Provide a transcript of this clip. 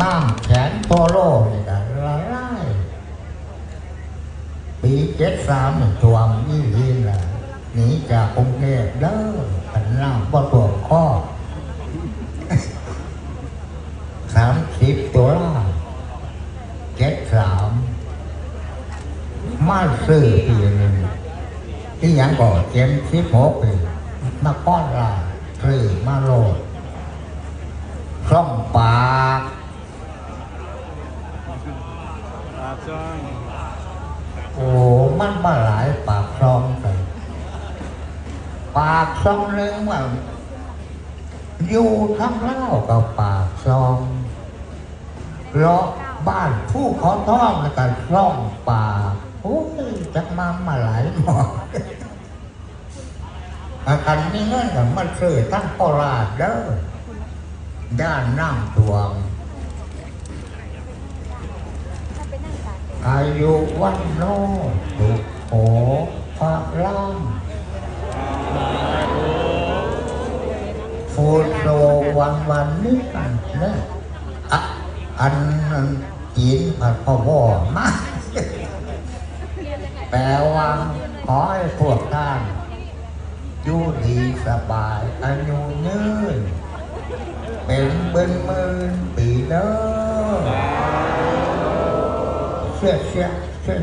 น้ำแขนโตโลนี่ก็ละลายปีเจ็ดสามทวมยี่ลีนละหนีจากกรุงเทพเด้อขันน้ำบ่ตัวจข้อสามสิบตัวละเจ็ดสามมาซื้อปีหนึ่งที่ยังก่อเจ็ดสิบหกปีมาก้อนละซื้อมาโลดช่องปาก ปากช่องโอ้มันมาหลายปากซองไปปากซองหนึงว่าอยู่ทั้งเล่ากับปากซองเลาะบ้านผู้ขอท้องแล้วก็ซ่องปากโอ้ยจักมามาหลายหมอกอาการนี้เงินกับมันซื้อตั้งโคราชเด้อย่านน้ำท่วม อายุวันโนสุโขพระล่างฟูโซวันวันนี้กันนะอะอันนั้นอินผัดพ่อพ่อมาแปลว่าขอให้พวกท่านอยู่ดีสบายอายุยืนเป็นเบิ้นหมื่นปีเด้อ 谢谢谢谢